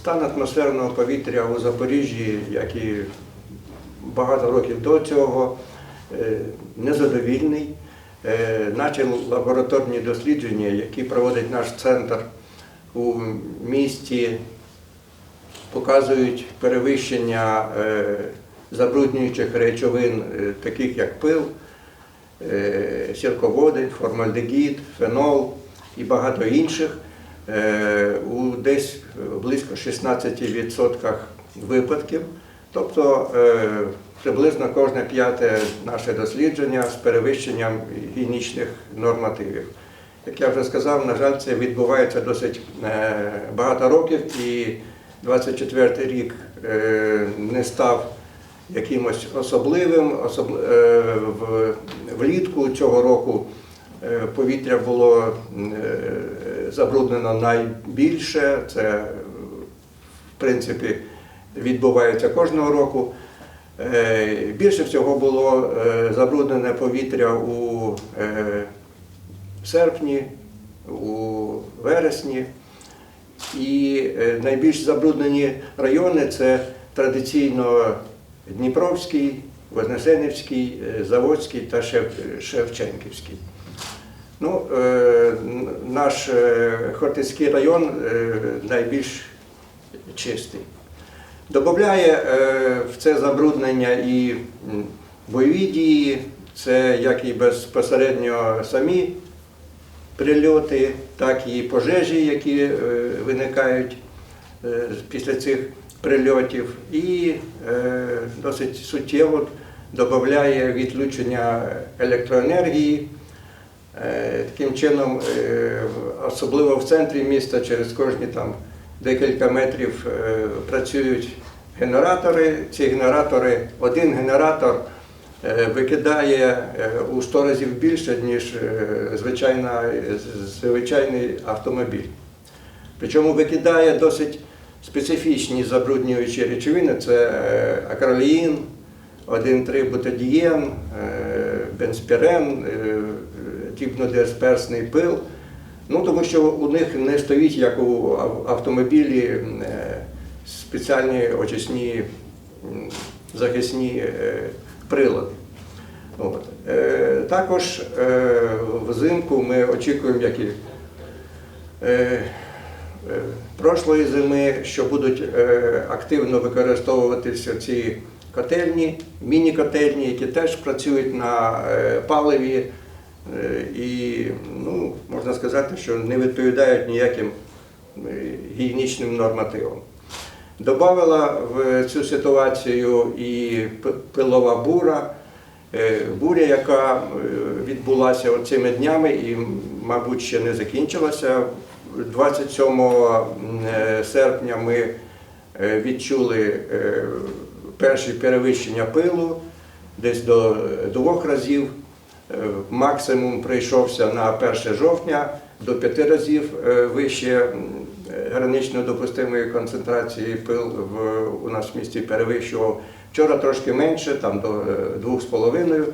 Стан атмосферного повітря у Запоріжжі, як і багато років до цього, е, незадовільний. Е, Наші лабораторні дослідження, які проводить наш центр у місті, показують перевищення е, забруднюючих речовин, таких як пил, сірководи, формальдегід, фенол і багато інших. Е, У десь близько 16% випадків. Тобто е, приблизно кожне п'яте наше дослідження з перевищенням гігієнічних нормативів. Як я вже сказав, на жаль, це відбувається досить е, багато років, і 24 рік е, не став якимось особливим. Особ... е. Влітку цього року е, повітря було е, забруднено найбільше. Це, е, в принципі, відбувається кожного року. Е, Більше всього було е, забруднене повітря у е, серпні, у вересні. І е, найбільш забруднені райони це традиційно Дніпровський, Вознесенівський, е, Заводський та Шевченківський. Ну, е, наш е, Хортицький район е, найбільш чистий. Добавляє в це забруднення і бойові дії, це як і безпосередньо самі прильоти, так і пожежі, які виникають після цих прильотів, і досить суттєво додає відключення електроенергії. Е, Таким чином, е, особливо в центрі міста, через кожні там декілька метрів е, працюють генератори. Ці генератори, один генератор викидає у 100 разів більше, ніж звичайна, звичайний автомобіль. Причому викидає досить специфічні забруднюючі речовини, це акролеїн, 1,3 бутадієн, бенспірен, е, трібнодисперсний пил. Ну, тому що у них не стоїть, як у автомобілі, е, спеціальні очисні захисні е, прилади. От. Е, Також взимку ми очікуємо, як і прошлої зими, що будуть активно використовуватися ці котельні, міні-котельні, які теж працюють на паливі і, ну, можна сказати, що не відповідають ніяким е, гігієнічним нормативам. Добавила в цю ситуацію і пилова бура, е, буря, яка е, відбулася цими днями і, мабуть, ще не закінчилася. 27 е, серпня ми е, відчули е, перші перевищення пилу десь до двох разів. Е, Максимум прийшовся на 1 жовтня до п'яти разів е, вище е, гранично допустимої концентрації пил в, у нас в місті перевищував. Вчора трошки менше, там до е, 2,5.